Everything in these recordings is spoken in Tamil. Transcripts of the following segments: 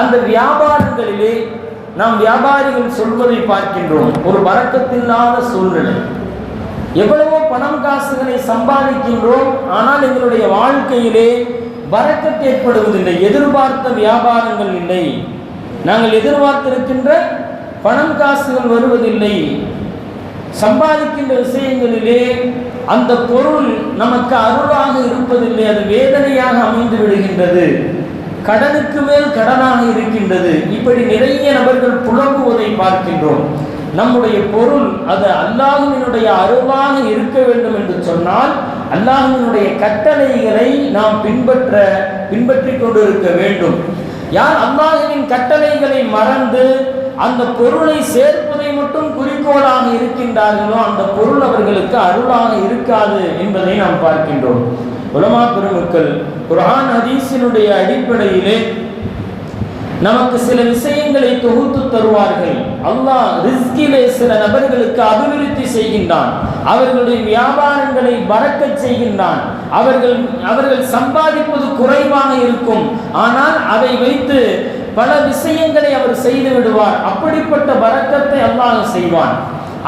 அந்த வியாபாரங்களிலே நாம் வியாபாரிகள் சொல்வதை பார்க்கின்றோம். ஒரு வரக்கத்தில்லாத சூழ்நிலை. எவ்வளவோ பணம் காசுகளை சம்பாதிக்கின்றோம். ஆனால் எங்களுடைய வாழ்க்கையிலே வரக்கத்து ஏற்படுவதில்லை. எதிர்பார்த்த வியாபாரங்கள் இல்லை. நாங்கள் எதிர்பார்த்திருக்கின்ற பணம் காசுகள் வருவதில்லை. சம்பாதிக்கின்ற விஷயங்களிலே அந்த பொருள் நமக்கு அருளாக இருப்பதில்லை. அது வேதனையாக அமைந்து விடுகின்றது. கடனுக்கு மேல் கடனாக இருக்கின்றது. இப்படி நிறைய நபர்கள் புலம்புவதை பார்க்கின்றோம். நம்முடைய பொருள் அது அல்லாஹுவினுடைய அருளாக இருக்க வேண்டும் என்று சொன்னால் அல்லாஹுவினுடைய கட்டளைகளை நாம் பின்பற்ற பின்பற்றி கொண்டு இருக்க வேண்டும். யார் அல்லாஹுவின் கட்டளைகளை மறந்து அந்த பொருளை சேர்ப்பதை மட்டும் குறிக்கோளாக இருக்கின்றார்களோ அந்த பொருள் அவர்களுக்கு அருளாக இருக்காது என்பதை நாம் பார்க்கின்றோம். உலமா பெருமக்கள் குரான் ஹதீஸினுடைய அடிப்படையிலே நமக்கு சில விஷயங்களை தொகுத்து தருவார்கள். அல்லாஹ் ரிஸ்கிலே சில நபர்களுக்கு அபிவிருத்தி செய்கின்றான். அவர்களுடைய வியாபாரங்களை பறக்க செய்கின்றான். அவர்கள் அவர்கள் சம்பாதிப்பது குறைவாக இருக்கும். ஆனால் அதை வைத்து பல விஷயங்களை அவர் செய்து விடுவார். அப்படிப்பட்ட வரக்கத்தை அல்லாஹ் செய்வான்.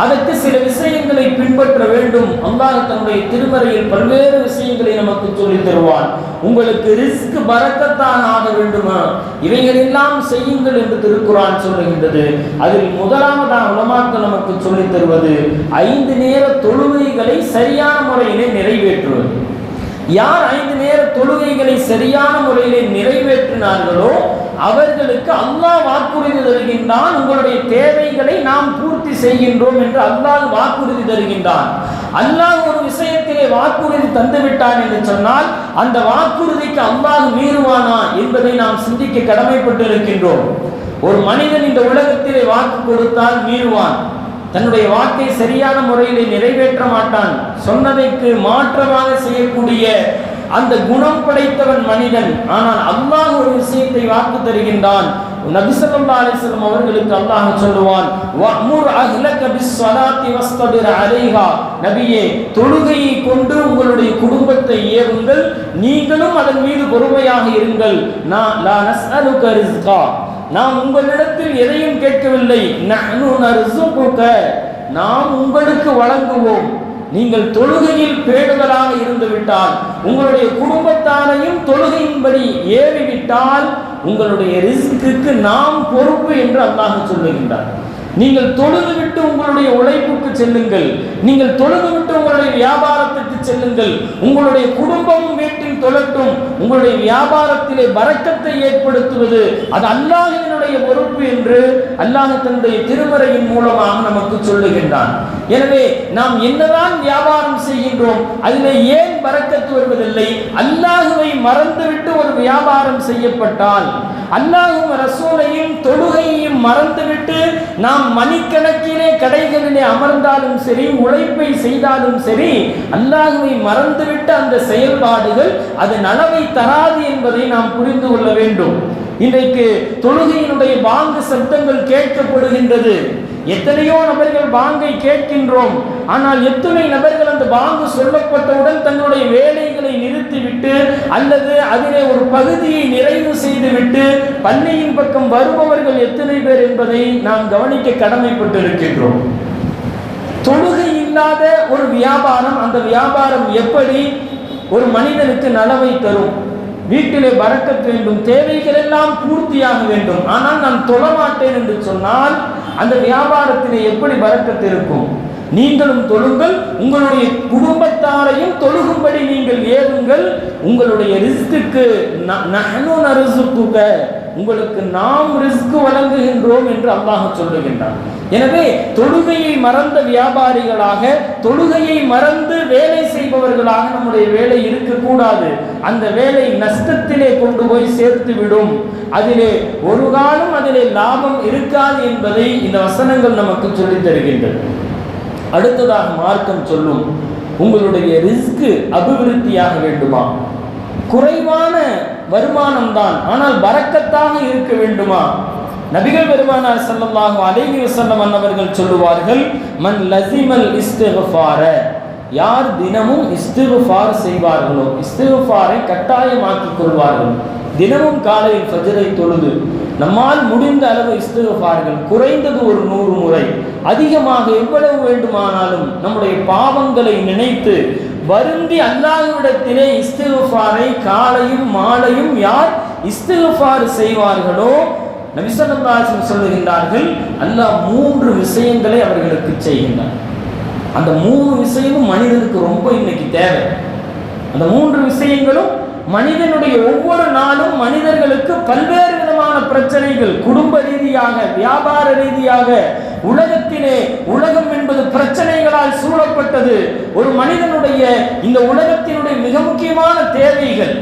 அதற்கு சில விஷயங்களை பின்பற்ற வேண்டும். அல்லாஹ் தன்னுடைய திருமறையில் பல்வேறு விஷயங்களை நமக்கு சொல்லித் தருவான். உங்களுக்கு ரிஸ்க் பறக்கத்தான் ஆக வேண்டுமா? இவைகளெல்லாம் செய்யுங்கள் என்று திருக்குறான் சொல்லுகின்றது. அதில் முதலாவதாக உலமாக்கள் நமக்கு சொல்லித் தருவது ஐந்து நேர தொழுகைகளை சரியான முறையிலே நிறைவேற்றுவது. யார் ஐந்து நேர தொழுகைகளை சரியான முறையிலே நிறைவேற்றினார்களோ அவர்களுக்கு அல்லாஹ் வாக்குறுதி தருகின்றான். உங்களுடைய தேவைகளை நாம் பூர்த்தி செய்கின்றோம் என்று அல்லாஹ் வாக்குறுதி தருகின்றான். அல்லாஹ் ஒரு விஷயத்திலே வாக்குறுதி தந்துவிட்டான் என்று சொன்னால் அந்த வாக்குறுதிக்கு அல்லாஹ் மீறுவானா என்பதை நாம் சிந்திக்க கடமைப்பட்டு இருக்கின்றோம் ஒரு மனிதன் இந்த உலகத்திலே வாக்கு கொடுத்தால் மீறுவான். தன்னுடைய வாக்கை சரியான முறையிலே நிறைவேற்ற மாட்டான். சொன்னதைக்கு மாற்றமாக செய்யக்கூடிய அந்த குணம் படைத்தவன் மனிதன். ஆனால் அல்லாஹ் ஒரு விஷயத்தை வாக்கு தருகின்றான். நபிசல்லா அலிஸ்லம் அவர்களுக்கு அல்லாஹ் சொல்லுவான் வஅமுர் அஹ்லக பிஸ்ஸலாத்தி வஸ்தபிர் அலைஹா. நபியே தொழுகையை கொண்டு உங்களுடைய குடும்பத்தை ஏவுங்கள் நீங்களும் அதன் மீது பொறுமையாக இருங்கள். நான் லா நஸ்அலுக ரிஸ்கா. நாம் உங்களிடத்தில் எதையும் கேட்கவில்லை. நஹ்னு நர்சுகுக நாம் உங்களுக்கு வழங்குவோம். நீங்கள் தொழுகையில் பேடுதலாக இருந்துவிட்டால் உங்களுடைய குடும்பத்தாரையும் தொழுகையின்படி ஏறிவிட்டால் உங்களுடைய ரிஸ்க்கு நாம் பொறுப்பு என்று அல்லாஹ் சொல்லுகின்றார் நீங்கள் தொழுது விட்டு உங்களுடைய உழைப்புக்கு செல்லுங்கள். நீங்கள் தொழுது விட்டு உங்களுடைய வியாபாரத்துக்கு செல்லுங்கள். உங்களுடைய குடும்பமும் வீட்டில் தொழட்டும். உங்களுடைய வியாபாரத்திலே வரக்கத்தை ஏற்படுத்துவது அது அல்லாஹினுடைய பொறுப்பு என்று அல்லாஹ் தன்னுடைய திருமறையின் மூலமாக நமக்கு சொல்லுகின்றான். எனவே நாம் என்னதான் வியாபாரம் செய்கின்றோம் அதில் ஏன் வரக்கத்து வருவதில்லை? அல்லாஹுவை மறந்துவிட்டு ஒரு வியாபாரம் செய்யப்பட்டால் அல்லாஹும் ரசூலையும் தொழுகையையும் மறந்துவிட்டு நாம் மணிக்கணக்கிலே கடைகளிலே அமர்ந்தாலும் சரி உழைப்பை செய்தாலும் சரி அல்லாஹுவை மறந்துவிட்டு அந்த செயல்பாடுகள் அது நலவை தராது என்பதை நாம் புரிந்து கொள்ள வேண்டும். இன்றைக்கு தொழுகையினுடைய பாங்கு சப்தங்கள் கேட்கப்படுகின்றது. எத்தனையோ நபர்கள் பாங்கை கேட்கின்றோம். ஆனால் எத்தனை நபர்கள் அந்த பாங்கு சொல்லப்பட்டவுடன் தங்களுடைய வேலைகள் நிறுத்திவிட்டு அல்லது அதிலே ஒரு பகுதியை நிறைவு செய்துவிட்டு பள்ளியின் பக்கம் வருபவர்கள் எத்தனை பேர் என்பதை நாம் கவனிக்க கடமைப்பட்டிருக்கின்றோம். தொழுகை இல்லாத ஒரு வியாபாரம் அந்த வியாபாரம் எப்படி ஒரு மனிதனுக்கு நலவை தரும்? வீட்டிலே பறக்கத் வேண்டும் தேவைகள் எல்லாம் பூர்த்தியாக வேண்டும். ஆனால் நான் தொழமாட்டேன் என்று சொன்னால் அந்த வியாபாரத்திலே எப்படி பறக்கத் இருக்கும்? நீங்களும் தொழுங்கள் உங்களுடைய குடும்பத்தாரையும் தொழுகும்படி நீங்கள் ஏதுங்கள் உங்களுடைய ரிஸ்க்கு நரிசுக்குக உங்களுக்கு நாம் ரிஸ்க் வழங்குகின்றோம் என்று அல்லாஹ் சொல்லுகின்றான். எனவே தொழுகையை மறந்த வியாபாரிகளாக தொழுகையை மறந்து வேலை செய்பவர்களாக நம்முடைய வேலை இருக்கக்கூடாது. அந்த வேலை நஷ்டத்திலே கொண்டு போய் சேர்த்து விடும் அதிலே ஒரு காலம் அதிலே லாபம் இருக்காது என்பதை இந்த வசனங்கள் நமக்கு சொல்லித் தருகின்றது. அடுத்ததாக மார்க்கம் சொல்லும் உங்களுடைய ரிஸ்க் அபிவிருத்தியாக வேண்டுமா? குறைவான வருமானம் தான் ஆனால் வரக்கத்தாக இருக்க வேண்டுமா? நபிகள் பெருமானார் செல்லமாக அலைகி வசல்லம் அன்னவர்கள் சொல்லுவார்கள் மன் லசிமல் இஸ்திஃபார யார் தினமும் இஸ்திஃபார் செய்வார்களோ இஸ்திஃபாரை கட்டாயமாக்கிக் கொள்வார்கள். தினமும் காலையில் ஃபஜரை தொழுது நம்மால் முடிந்த அளவு இஸ்திகபார்கள் குறைந்தது ஒரு நூறு முறை. அதிகமாக எவ்வளவு வேண்டுமானாலும் நம்முடைய பாவங்களை நினைத்து வருந்தி அல்லாஹ்விடத்திலே இஸ்திகபாரை காலையும் மாலையும் யார் இஸ்திகபார் செய்வார்களோ? நபிசல்லாசன் சொல்லுகின்றார்கள் அல்லாஹ் மூன்று விஷயங்களை அவர்களுக்கு செய்கின்றார் அந்த மூணு விஷயமும் மனிதனுக்கு ரொம்ப இன்னைக்கு தேவை. அந்த மூன்று விஷயங்களும் மனிதனுடைய ஒவ்வொரு நாளும் மனிதர்களுக்கு பல்வேறு விதமான பிரச்சனைகள் குடும்ப ரீதியாக வியாபார ரீதியாக உலகத்திலே உலகம் என்பது பிரச்சனைகளால் சூழப்பட்டது. ஒரு மனிதனுடைய இந்த உலகத்தினுடைய மிக முக்கியமான தேவைகள்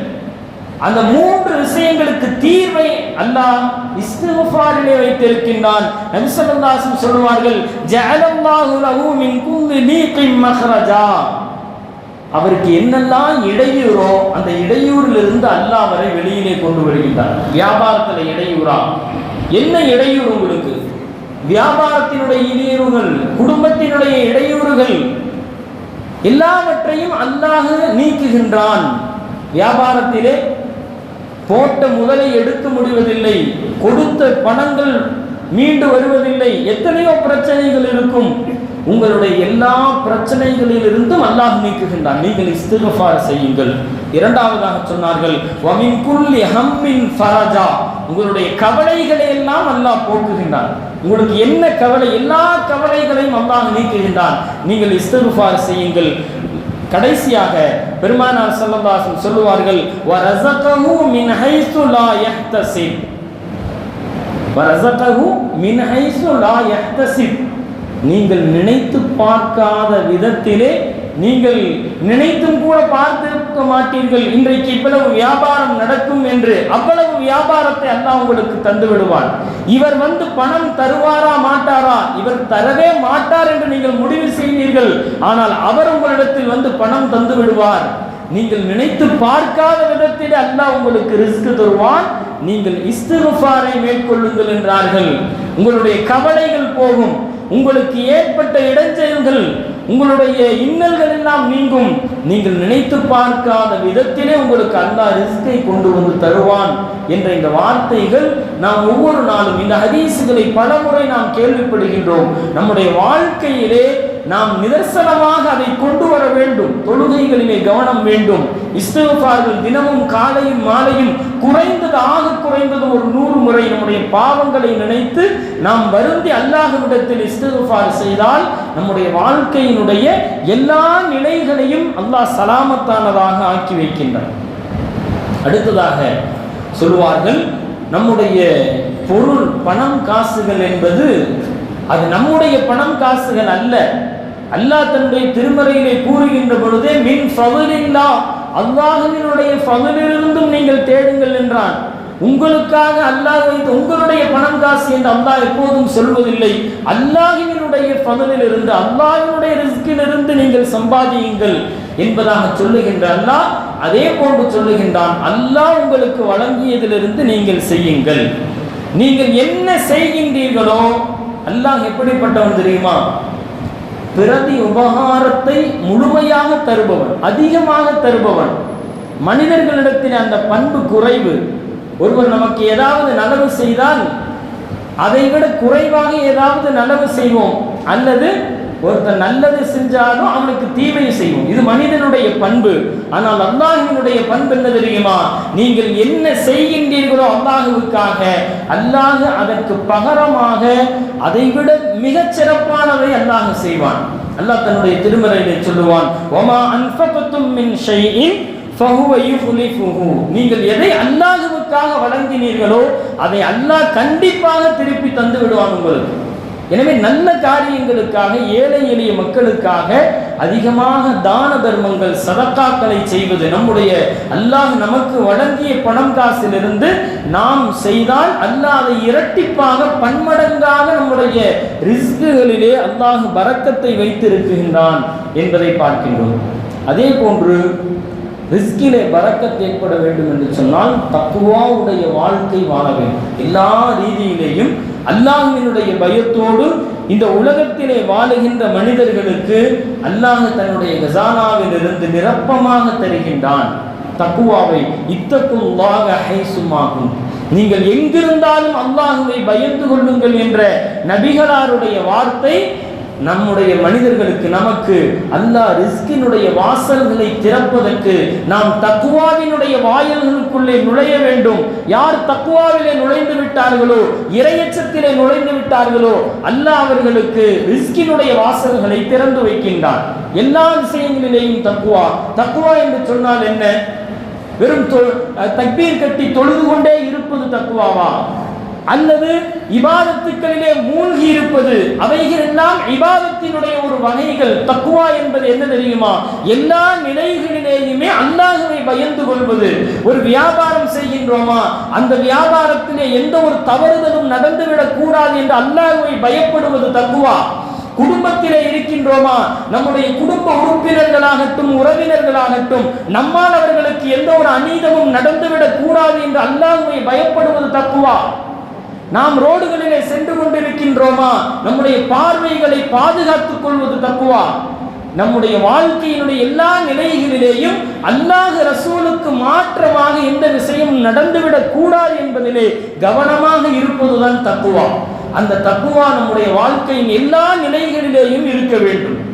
அந்த மூன்று விஷயங்களுக்கு தீர்வை அல்லாஹ் இஸ்திஃபாரிலே வைத்திருக்கின்றான். நபி சொல்லுவார்கள் அலைஹி வஸல்லம் சொல்வார்கள் ஜஅலல்லாஹு லஹு மின் குல்லி அவருக்கு என்னெல்லாம் இடையூறோ அந்த இடையூறிலிருந்து அல்லாஹ் அவரை வெளியிலே கொண்டு வருகின்றார். வியாபாரத்தில் இடையூறா? என்ன இடையூறு உங்களுக்கு? வியாபாரத்தினுடைய இடையூறுகள் குடும்பத்தினுடைய இடையூறுகள் எல்லாவற்றையும் அல்லாஹ் நீக்குகின்றான். வியாபாரத்திலே போட்ட முதலை எடுக்க முடிவதில்லை கொடுத்த பணங்கள் மீண்டு வருவதில்லை எத்தனையோ பிரச்சனைகள் இருக்கும். உங்களுடைய எல்லா பிரச்சனைகளிலிருந்தும் அல்லாஹ் நீக்குகின்றான். நீங்கள் இஸ்திகஃபார் செய்யுங்கள். இரண்டாவதாக சொன்னார்கள் வமின் குல்லி ஹம்மின் ஃபரஜா. உங்களுடைய கவலைகளை எல்லாம் அல்லாஹ் போக்குகின்றான். உங்களுக்கு என்ன கவலை? எல்லா கவலைகளையும் அல்லாஹ் நீக்குகின்றான். நீங்கள் இஸ்திகஃபார் செய்யுங்கள். கடைசியாக பெருமானார் ஸல்லல்லாஹு சொல்லுவார்கள் வரஸகஹு மின் ஹைஸு லா யஹ்தசிப் வரஸகஹு மின் ஹைஸு லா யஹ்தசிப் நீங்கள் நினைத்து பார்க்காத விதத்திலே நீங்கள் நினைத்தும் கூட பார்த்திருக்க மாட்டீர்கள். இன்றைக்கு இவ்வளவு வியாபாரம் நடக்கும் என்று அவ்வளவு வியாபாரத்தை அல்லாஹ் உங்களுக்கு தந்து விடுவார் இவர் வந்து பணம் தருவாரா மாட்டாரா? இவர் தரவே மாட்டார் என்று நீங்கள் முடிவு செய்வீர்கள் ஆனால் அவர் உங்களிடத்தில் வந்து பணம் தந்து விடுவார். நீங்கள் நினைத்து பார்க்காத விதத்தில் அல்லாஹ் உங்களுக்கு ரிஸ்க் தருவான். நீங்கள் இஸ்துருஃபாரை மேற்கொள்ளுங்கள் என்றார்கள். உங்களுடைய கவலைகள் போகும். உங்களுக்கு ஏற்பட்ட இடைச்செயல்கள் உங்களுடைய இன்னல்கள் எல்லாம் நீங்கும். நீங்கள் நினைத்து பார்க்காத விதத்திலே உங்களுக்கு அல்லாஹ் ரிஸ்கை கொண்டு வந்து தருவான் என்ற இந்த வார்த்தைகள் நாம் ஒவ்வொரு நாளும் இந்த ஹதீசுகளை பலமுறை நாம் கேள்விப்படுகின்றோம். நம்முடைய வாழ்க்கையிலே நாம் நிதர்சனமாக அதை கொண்டு வர வேண்டும். தொழுகைகளிலே கவனம் வேண்டும். இஸ்திஃபார்கள் தினமும் காலையும் மாலையும் குறைந்தது ஆக குறைந்தது ஒரு நூறு முறை நம்முடைய பாவங்களை நினைத்து நாம் வருந்தி அல்லாஹ்விடத்தில் இஸ்திஃபார் செய்தால் நம்முடைய வாழ்க்கையினுடைய எல்லா நிலைகளையும் அல்லாஹ் சலாமத்தானதாக ஆக்கி வைக்கின்றான். அடுத்ததாக சொல்லுவார்கள் நம்முடைய பொருள் பணம் காசுகள் என்பது அது நம்முடைய பணம் காசுகள் அல்ல. அல்லாஹ் தன்னுடைய திருமறையிலே கூறுகின்ற பொழுதே மின் ஃபவலில்லா அல்லாஹுவினுடைய ஃபவலிலிருந்தும் நீங்கள் தேடுங்கள் என்றான். உங்களுக்காக அல்லாஹ் வைத்து உங்களுடைய பணம் காசு என்று அல்லாஹ் எப்போதும் சொல்வதில்லை. அல்லாஹினுடைய இருந்து அல்லாஹினுடைய ரிஸ்கிலிருந்து நீங்கள் சம்பாதியுங்கள் என்பதாக சொல்லுகின்ற அல்லாஹ் அதே போன்று சொல்லுகின்றான். அல்லாஹ் உங்களுக்கு வழங்கியதிலிருந்து நீங்கள் செய்யுங்கள். நீங்கள் என்ன செய்கின்றீர்களோ அல்லாஹ் எப்படிப்பட்டவன் தெரியுமா? பிரதி உபகாரத்தை முழுமையாக தருபவன் அதிகமாக தருபவன். மனிதர்களிடத்தில் அந்த பண்பு குறைவு. ஒருவர் நமக்கு ஏதாவது நலவு செய்தால் அதை விட குறைவாக ஏதாவது நலவு செய்வோம். அல்லது ஒருத்தன் நல்லது செஞ்சாலும் அவனுக்கு தீமை செய்வோம் இது மனிதனுடைய பண்பு. ஆனால் அல்லாஹினுடைய பண்பு என்ன தெரியுமா? நீங்கள் என்ன செய்கின்றீர்களோ அல்லாஹுவுக்காக அல்லாஹ் அதற்கு பகரமாக அதைவிட மிகச் சிறப்பானதை அல்லாஹ் செய்வான். அல்லாஹ் தன்னுடைய திருமறையிலே சொல்லுவான் ஒமா அன்ஃபகத்தும் மின் ஷைஇன் நீங்கள் எதை அல்லாஹுவுக்காக வழங்கினீர்களோ அதை அல்லாஹ் கண்டிப்பாக திருப்பி தந்து விடுவான் உங்களுக்கு. எனவே நல்ல காரியங்களுக்காக ஏழை எளிய மக்களுக்காக அதிகமாக தான தர்மங்கள் சதக்காக்களை செய்வது நம்முடைய அல்லாஹ் நமக்கு வழங்கிய பணம் காசிலிருந்து நாம் செய்தால் அல்லாஹ் அதை இரட்டிப்பாக பன்மடங்காக நம்முடைய ரிஸ்குகளிலே அல்லாஹ் பறக்கத்தை வைத்திருக்கின்றான் என்பதை பார்க்கின்றோம். அதே போன்று ரிஸ்கிலே பறக்கத் ஏற்பட வேண்டும் என்று சொன்னால் தக்குவாவுடைய வாழ்க்கை வாழ வேண்டும். எல்லா ரீதியிலேயும் அல்லாஹினுடைய பயத்தோடு இந்த உலகத்திலே வாழுகின்ற மனிதர்களுக்கு அல்லாஹ் தன்னுடைய கசானாவிலிருந்து நிரப்பமாக தருகின்றான். தக்குவாவை இத்தக்கும் வாக ஹைசுமாகும் நீங்கள் எங்கிருந்தாலும் அல்லாஹுவை பயந்து கொள்ளுங்கள் என்ற நபிகளாருடைய வார்த்தை நம்முடைய மனிதர்களுக்கு நமக்கு அல்லாஹ் ரிஸ்கினுடைய வாசல்களை திறப்பதற்கு நாம் தக்குவாவினுடைய வாயில்களுக்குள்ளே நுழைய வேண்டும். யார் தக்குவாவிலே நுழைந்து விட்டார்களோ இரையச்சத்திலே நுழைந்து விட்டார்களோ அல்லாஹ் அவர்களுக்கு ரிஸ்கினுடைய வாசல்களை திறந்து வைக்கின்றார் எல்லா விஷயங்களிலேயும் தக்குவா தக்குவா என்று சொன்னால் என்ன? வெறும் தக்பீர் கட்டி தொழுது கொண்டே இருப்பது தக்குவாவா அல்லது இபாதத்துக்களிலே மூழ்கி இருப்பது அவைகள் எல்லாம் இபாதத்தினுடைய ஒரு வகைகள் தக்குவா என்பது என்ன தெரியுமா? எல்லா நிலைகளிலேயுமே அல்லாஹுவை பயந்து கொள்வது. ஒரு வியாபாரம் செய்கின்றோமா? அந்த வியாபாரத்திலே எந்த ஒரு தவறுதலும் நடந்துவிடக் கூடாது என்று அல்லாஹுவை பயப்படுவது தக்குவா குடும்பத்திலே இருக்கின்றோமா? நம்முடைய குடும்ப உறுப்பினர்களாகட்டும் உறவினர்களாகட்டும் நம்மால் அவர்களுக்கு எந்த ஒரு அநீதமும் நடந்துவிடக் கூடாது என்று அல்லாஹுவை பயப்படுவது தக்குவா நாம் ரோடுகளிலே சென்று கொண்டிருக்கின்றோமா? நம்முடைய பார்வைகளை பாதுகாத்துக் கொள்வது தக்குவா? நம்முடைய வாழ்க்கையினுடைய எல்லா நிலைகளிலேயும் அல்லாஹ் ரசூலுக்கு மாற்றமாக எந்த விஷயம் நடந்துவிடக் கூடாது என்பதிலே கவனமாக இருப்பதுதான் தக்குவா. அந்த தக்குவா நம்முடைய வாழ்க்கையின் எல்லா நிலைகளிலேயும் இருக்க வேண்டும்.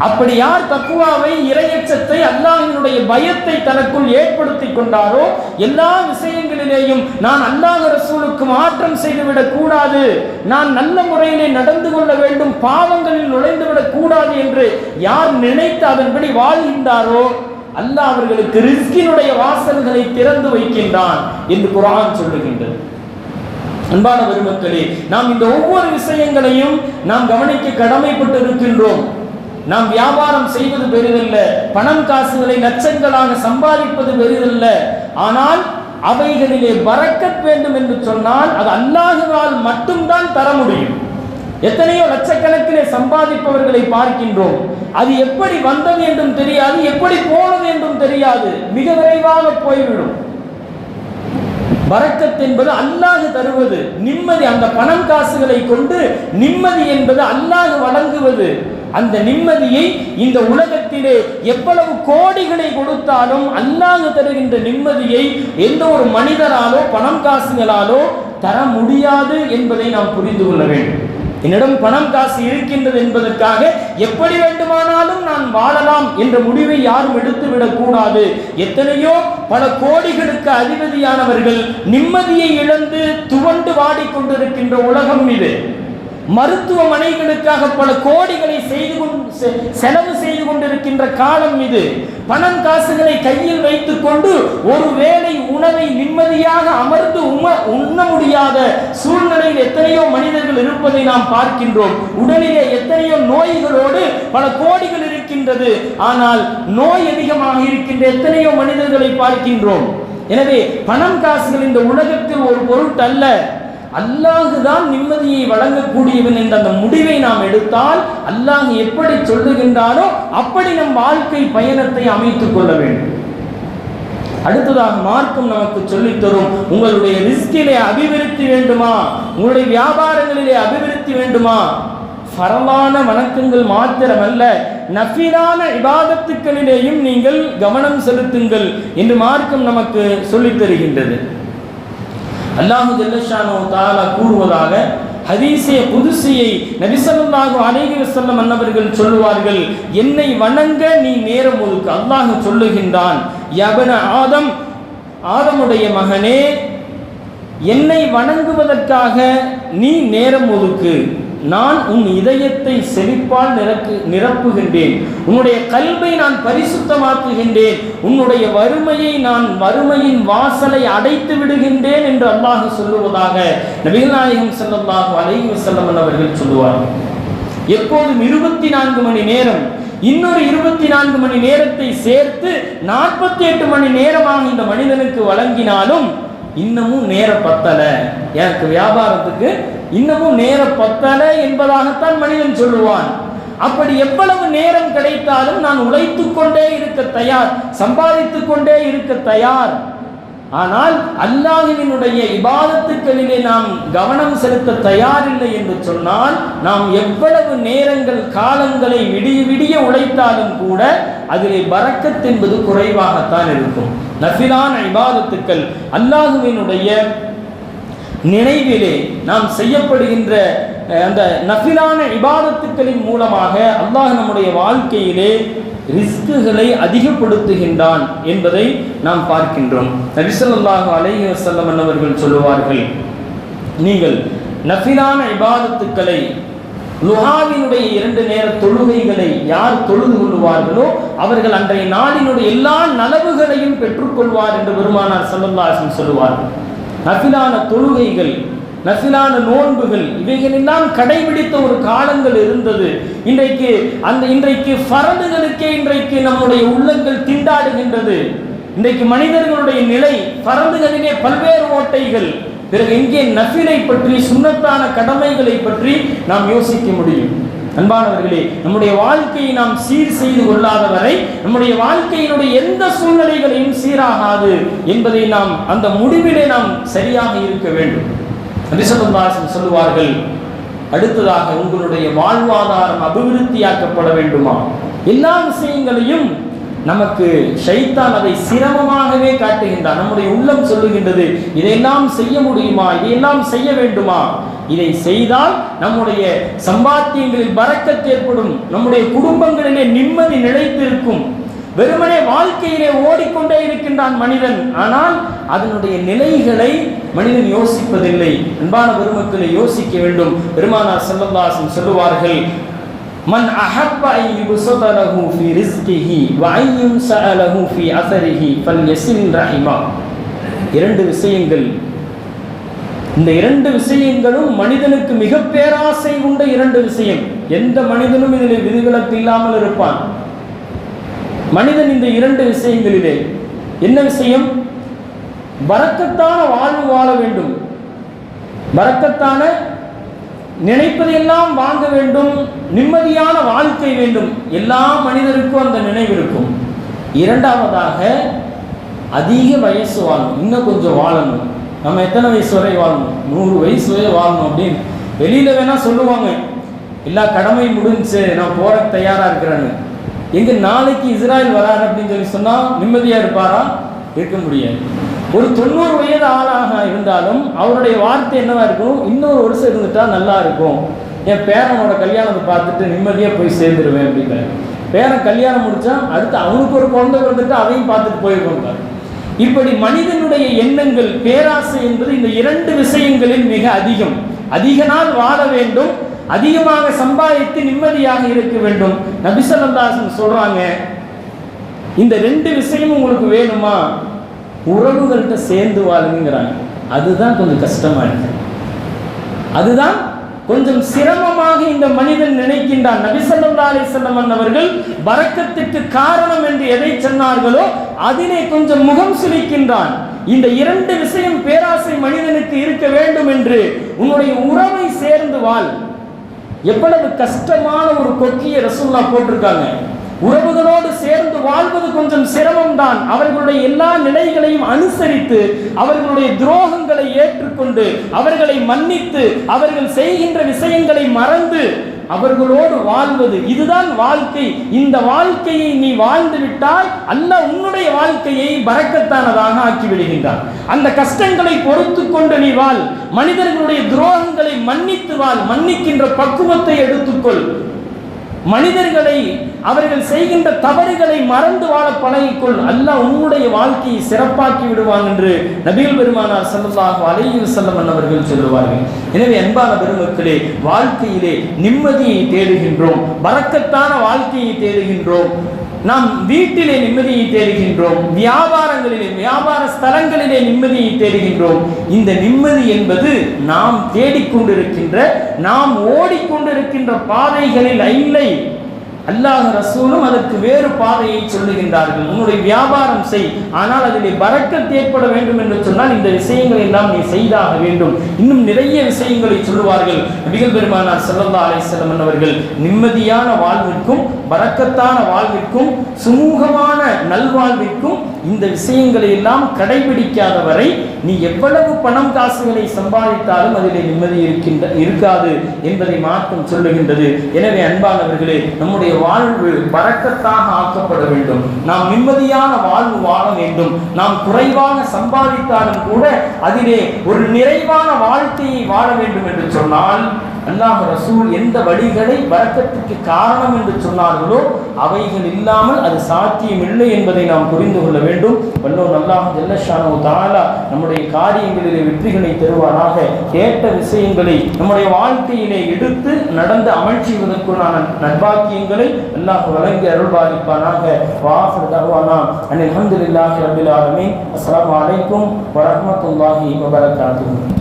அப்படி யார் தக்குவாவை இரையச்சத்தை அல்லாஹினுடைய பயத்தை தனக்குள் ஏற்படுத்தி கொண்டாரோ எல்லா விஷயங்களிலேயும் நான் அல்லாஹ் ரசூலுக்கு மாற்றம் செய்துவிடக் கூடாது. நான் நல்ல முறையிலே நடந்து கொள்ள வேண்டும் பாவங்களில் நுழைந்துவிடக் கூடாது என்று யார் நினைத்து அதன்படி வாழ்கின்றாரோ அல்லாஹ் அவர்களுக்கு ரிஸ்கினுடைய வாசல்களை திறந்து வைக்கின்றான் என்று குரான் சொல்லுகின்றது. அன்பான பெருமக்களே நாம் இந்த ஒவ்வொரு விஷயங்களையும் நாம் கவனிக்க கடமைப்பட்டு இருக்கின்றோம் நாம் வியாபாரம் செய்வது பெரிதல்ல பணம் காசுகளை லட்சங்களாக சம்பாதிப்பது பெரிதல்ல. ஆனால் அவைகளிலே பறக்கத் வேண்டும் என்று சொன்னால் அது அல்லாஹுவால் மட்டும்தான் தர முடியும். எத்தனையோ லட்சக்கணக்கிலே சம்பாதிப்பவர்களை பார்க்கின்றோம். அது எப்படி வந்தது என்றும் தெரியாது எப்படி போனது என்றும் தெரியாது. மிக விரைவாக போய்விடும். பரக்கத் என்பது அல்லாஹ் தருவது. நிம்மதி அந்த பணம் காசுகளை கொண்டு நிம்மதி என்பது அல்லாஹ் வழங்குவது. அந்த நிம்மதியை இந்த உலகத்திலே எவ்வளவு கோடிகளை கொடுத்தாலும் அல்லாஹ் தருகின்ற நிம்மதியை எந்த ஒரு மனிதராலோ பணம் காசுகளாலோ தர முடியாது என்பதை நாம் புரிந்து கொள்ள வேண்டும். என்னிடம் பணம் காசு இருக்கின்றது என்பதற்காக எப்படி வேண்டுமானாலும் நான் வாழலாம் என்ற முடிவை யாரும் எடுத்துவிடக் கூடாது. எத்தனையோ பல கோடிகளுக்கு அதிபதியானவர்கள் நிம்மதியை இழந்து துவண்டு வாடிக்கொண்டிருக்கின்ற உலகம் இது. மருத்துவமனைகளுக்காக பல கோடிகளை செய்து கொண்டு செ- செலவு செய்து கொண்டிருக்கின்ற காலம் இது. பணம் காசுகளை கையில் வைத்துக் கொண்டு உணவை நிம்மதியாக அமர்ந்து உம உண்ண முடியாத சூழ்நிலையில் எத்தனையோ மனிதர்கள் இருப்பதை நாம் பார்க்கின்றோம். உடலிலே எத்தனையோ நோய்களோடு பல கோடிகள் இருக்கின்றது. ஆனால் நோய் அதிகமாக இருக்கின்ற எத்தனையோ மனிதர்களை பார்க்கின்றோம். எனவே பணம் காசுகள் இந்த உலகத்தில் ஒரு பொருட்டல்ல. அல்லாஹுதான் நிம்மதியை வழங்கக்கூடியவன் என்ற அந்த முடிவை நாம் எடுத்தால் அல்லாஹ் எப்படி சொல்லுகின்றாரோ அப்படி நம் வாழ்க்கை பயணத்தை அமைத்துக் கொள்ள வேண்டும். அடுத்ததாக மார்க்கம் நமக்கு சொல்லித் தரும் உங்களுடைய ரிஸ்கிலே அபிவிருத்தி வேண்டுமா? உங்களுடைய வியாபாரங்களிலே அபிவிருத்தி வேண்டுமா? பரவான வணக்கங்கள் மாத்திரமல்ல நஃபிலான இபாதத்துக்களிலேயும் நீங்கள் கவனம் செலுத்துங்கள் என்று மார்க்கம் நமக்கு சொல்லித் தருகின்றது அல்லாஹு ஜல்லஷானோ தாலா கூறுவதாக ஹதீஸே புதுசியை நபிசல்லாஹு அலைஹி வஸல்லம் அன்னவர்கள் சொல்லுவார்கள் என்னை வணங்க நீ நேரம் ஒதுக்கு. அல்லாஹ் சொல்லுகின்றான் யபன ஆதம் ஆதமுடைய மகனே என்னை வணங்குவதற்காக நீ நேரம் ஒதுக்கு. நான் உன் இதயத்தை செழிப்பால் நிரப்பு நிரப்புகின்றேன். உன்னுடைய கல்வை நான் பரிசுத்தமாக்குகின்றேன். உன்னுடைய வறுமையை நான் வறுமையின் வாசலை அடைத்து விடுகின்றேன் என்று அல்லாஹ் சொல்லுவதாக நபிகள் நாயகம் ஸல்லல்லாஹு அலைஹி அவர்கள் சொல்லுவார்கள். எப்போதும் இருபத்தி நான்கு மணி நேரம் இன்னொரு இருபத்தி நான்கு மணி நேரத்தை சேர்த்து நாற்பத்தி எட்டு மணி நேரமாக இந்த மனிதனுக்கு வழங்கினாலும் இன்னமும் நேரம் பத்தலை. எனக்கு வியாபாரத்துக்கு இன்னமும் நேரம் பத்தலை என்பதாகத்தான் மனிதன் சொல்லுவான். அப்படி எவ்வளவு நேரம் கிடைத்தாலும் நான் உழைத்து கொண்டே இருக்க தயார் சம்பாதித்து கொண்டே இருக்க தயார். ஆனால் அல்லாஹினுடைய இபாதத்துக்களிலே நாம் கவனம் செலுத்த தயாரில்லை என்று சொன்னால் நாம் எவ்வளவு நேரங்கள் காலங்களை விடிய விடிய உழைத்தாலும் கூட அதிலே பறக்கத் என்பது குறைவாகத்தான் இருக்கும். நஃபிலான இபாதத்துக்கள் அல்லாஹுவினுடைய நினைவிலே நாம் செய்யப்படுகின்ற அந்த நஃபிலான இபாதத்துக்களின் மூலமாக அல்லாஹ் நம்முடைய வாழ்க்கையிலே ரிஸ்குகளை அதிகப்படுத்துகின்றான் என்பதை நாம் பார்க்கின்றோம். நபிசல்லாஹ் அலைஹி வஸல்லம் அவர்கள் சொல்லுவார்கள் நீங்கள் நஃபிலான இபாதத்துக்களை லுஹாவினுடைய இரண்டு நேர தொழுகைகளை யார் தொழுது கொள்வார்களோ அவர்கள் அன்றைய நாளினுடைய எல்லா நலவுகளையும் பெற்றுக்கொள்வார் என்று பெருமானார் ஸல்லல்லாஹு சொல்லுவார்கள். நஃபிலான தொழுகைகள் நசிலான நோன்புகள் இவைகளெல்லாம் கடைபிடித்த ஒரு காலங்கள் இருந்தது. இன்றைக்கு அந்த இன்றைக்கு பரந்துகளுக்கே இன்றைக்கு நம்முடைய உள்ளங்கள் திண்டாடுகின்றது. இன்றைக்கு மனிதர்களுடைய நிலை பரந்துகளிலே பல்வேறு ஓட்டைகள். பிறகு இங்கே நசிலை பற்றி சுண்ணத்தான கடமைகளை பற்றி நாம் யோசிக்க முடியும். அன்பானவர்களே நம்முடைய வாழ்க்கையை நாம் சீர் செய்து கொள்ளாத வரை நம்முடைய வாழ்க்கையினுடைய எந்த சூழ்நிலைகளையும் சீராகாது என்பதை நாம் அந்த முடிவிலே நாம் சரியாக இருக்க வேண்டும். நபிசல்லாசன் சொல்லுவார்கள் அடுத்ததாக உங்களுடைய வாழ்வாதாரம் அபிவிருத்தியாக்கப்பட வேண்டுமா? எல்லா விஷயங்களையும் நமக்கு ஷைத்தான் அதை சிரமமாகவே காட்டுகின்றார் நம்முடைய உள்ளம் சொல்லுகின்றது இதையெல்லாம் செய்ய முடியுமா? இதையெல்லாம் செய்ய வேண்டுமா? இதை செய்தால் நம்முடைய சம்பாத்தியங்களில் பறக்கத் ஏற்படும் நம்முடைய குடும்பங்களிலே நிம்மதி நிலைத்திருக்கும். வெறுமனே வாழ்க்கையிலே ஓடிக்கொண்டே இருக்கின்றான் மனிதன். ஆனால் அதனுடைய நிலைகளை மனிதன் யோசிப்பதில்லை. அன்பான பெருமக்களை யோசிக்க வேண்டும். பெருமானார் செல்லல்லாசன் சொல்லுவார்கள் மன் அஹப்ப ஐ யுபஸத லஹு ஃபீ ரிஸ்கிஹி வ ஐ யுன்ஸஅ லஹு ஃபீ அஸரிஹி ஃபல்யஸில் ரஹிமா. இரண்டு விஷயங்கள். இந்த இரண்டு விஷயங்களும் மனிதனுக்கு மிக பேராசை உண்ட இரண்டு விஷயம். எந்த மனிதனும் இதில் விதிவிலக்கு இல்லாமல் இருப்பான். மனிதன் இந்த இரண்டு விஷயங்களிலே என்ன விஷயம்? வரக்கத்தான வாழ்வு வாழ வேண்டும். வரக்கத்தான நினைப்பதையெல்லாம் வாங்க வேண்டும். நிம்மதியான வாழ்க்கை வேண்டும். எல்லா மனிதருக்கும் அந்த நினைவு இருக்கும். இரண்டாவதாக அதிக வயசு வாழணும் இன்னும் கொஞ்சம் வாழணும். நம்ம எத்தனை வயசு வரை வாழணும்? நூறு வயசு வரை வாழணும் அப்படின்னு வெளியில் வேணால் சொல்லுவாங்க. எல்லா கடமை முடிஞ்சு நான் போகிறக்கு தயாராக இருக்கிறேன்னு. எங்க நாளைக்கு இஸ்ராயல் வராரு அப்படின்னு சொல்லி சொன்னால் நிம்மதியாக இருப்பாரா? இருக்க முடியாது. ஒரு தொண்ணூறு வயது ஆளாக இருந்தாலும் அவருடைய வார்த்தை என்னவா இருக்கும்? இன்னொரு வருஷம் இருந்துட்டா நல்லா இருக்கும். என் பேரனோட கல்யாணத்தை பார்த்துட்டு நிம்மதியாக போய் சேர்ந்துருவேன் அப்படிங்கிற பேரன் கல்யாணம் முடித்தா அடுத்து அவனுக்கு ஒரு குழந்தை வந்துட்டு அதையும் பார்த்துட்டு போயிருக்கோம் இப்படி மனிதனுடைய எண்ணங்கள் பேராசை என்பது இந்த இரண்டு விஷயங்களில் மிக அதிகம். அதிக நாள் வாழ வேண்டும். அதிகமாக சம்பாதித்து நிம்மதியாக இருக்க வேண்டும். நபிசல்லாசன் சொல்றாங்க இந்த ரெண்டு விஷயமும் உங்களுக்கு வேணுமா? உறவுகள்கிட்ட சேர்ந்து வாழுங்கிறாங்க அதுதான் கொஞ்சம் கஷ்டமா இருக்கு. அதுதான் கொஞ்சம் சிரமமாக இந்த மனிதன் நினைக்கின்றான். நபிசல்லா அலிசல்லம் அவர்கள் வரக்கத்திற்கு காரணம் என்று எதை சொன்னார்களோ அதிலே கொஞ்சம் முகம் சுழிக்கின்றான் இந்த இரண்டு விஷயம் பேராசை மனிதனுக்கு இருக்க வேண்டும் என்று உன்னுடைய உறவை சேர்ந்து வாழ். எவ்வளவு கஷ்டமான ஒரு கொக்கியை ரசூல்லா போட்டிருக்காங்க. உறவுகளோடு சேர்ந்து வாழ்வது கொஞ்சம் சிரமம் தான் அவர்களுடைய எல்லா நிலைகளையும் அனுசரித்து அவர்களுடைய துரோகங்களை ஏற்றுக்கொண்டு அவர்களை மன்னித்து அவர்கள் செய்கின்ற விஷயங்களை மறந்து அவர்களோடு வாழ்வது இதுதான் வாழ்க்கை. இந்த வாழ்க்கையை நீ வாழ்ந்து விட்டால் அல்ல உன்னுடைய வாழ்க்கையை பறக்கத்தானதாக ஆக்கி விடுகின்றான் அந்த கஷ்டங்களை பொறுத்து கொண்டு நீ வாழ். மனிதர்களுடைய துரோகங்களை மன்னித்து வாழ். மன்னிக்கின்ற பக்குவத்தை எடுத்துக்கொள். மனிதர்களை அவர்கள் செய்கின்ற தவறுகளை மறந்து வாழ பழகிக்கொள். அல்லாஹ் உன்னுடைய வாழ்க்கையை சிறப்பாக்கி விடுவான் என்று நபிகள் பெருமானார் ஸல்லல்லாஹு அலையில் வஸல்லம் அவர்கள் சொல்லுவார்கள். எனவே அன்பான பெருமக்களே வாழ்க்கையிலே நிம்மதியை தேடுகின்றோம் வரக்கத்தான வாழ்க்கையை தேடுகின்றோம். நாம் வீட்டிலே நிம்மதியை தேடுகின்றோம் வியாபாரங்களிலே வியாபார ஸ்தலங்களிலே நிம்மதியை தேடுகின்றோம். இந்த நிம்மதி என்பது நாம் தேடிக்கொண்டிருக்கின்ற நாம் ஓடிக்கொண்டிருக்கின்ற பாதைகளில் இல்லை. அல்லாஹ் ரசூலும் அதற்கு வேறு பாதையை சொல்லுகின்றார்கள். உன்னுடைய வியாபாரம் செய். ஆனால் அதிலே பறக்கத் ஏற்பட வேண்டும் என்று சொன்னால் இந்த விஷயங்களை எல்லாம் நீ செய்தாக வேண்டும். இன்னும் நிறைய விஷயங்களை சொல்லுவார்கள். நபிகள் பெருமானார் ஸல்லல்லாஹு அலைஹி அவர்கள் நிம்மதியான வாழ்விற்கும் பறக்கத்தான வாழ்விற்கும் சுமூகமான நல்வாழ்விற்கும் இந்த விஷயங்களை எல்லாம் கடைபிடிக்காத வரை நீ எவ்வளவு பணம் காசுகளை சம்பாதித்தாலும் அதில் நிம்மதி இருக்கின்ற இருக்காது என்பதை மாற்றம் சொல்லுகின்றது. எனவே அன்பானவர்களே நம்முடைய நம்முடைய வாழ்வு பறக்கத்தாக ஆக்கப்பட வேண்டும். நாம் நிம்மதியான வாழ்வு வாழ வேண்டும். நாம் குறைவான சம்பாதித்தாலும் கூட அதிலே ஒரு நிறைவான வாழ்க்கையை வாழ வேண்டும் என்று சொன்னால் அல்லாஹ் ரசூல் எந்த வழிகளை வழக்கத்துக்கு காரணம் என்று சொன்னார்களோ அவைகள் இல்லாமல் அது சாத்தியம் இல்லை என்பதை நாம் புரிந்து கொள்ள வேண்டும். வல்லோன் அல்லாஹ் ஜல்லஷானோ தாலா நம்முடைய காரியங்களிலே வெற்றிகளை தருவாராக கேட்ட விஷயங்களை நம்முடைய வாழ்க்கையிலே எடுத்து நடந்து அமல் செய்வதற்குள்ளான அல்லாஹ் வழங்கி அருள்பாலிப்பானாக. வாசல் தருவானா அனில் அஹமதுல்லாஹி ரபில் ஆலமீன். அஸ்லாம் வலைக்கும் வரமத்துல்லாஹி வபரகாத்துஹு.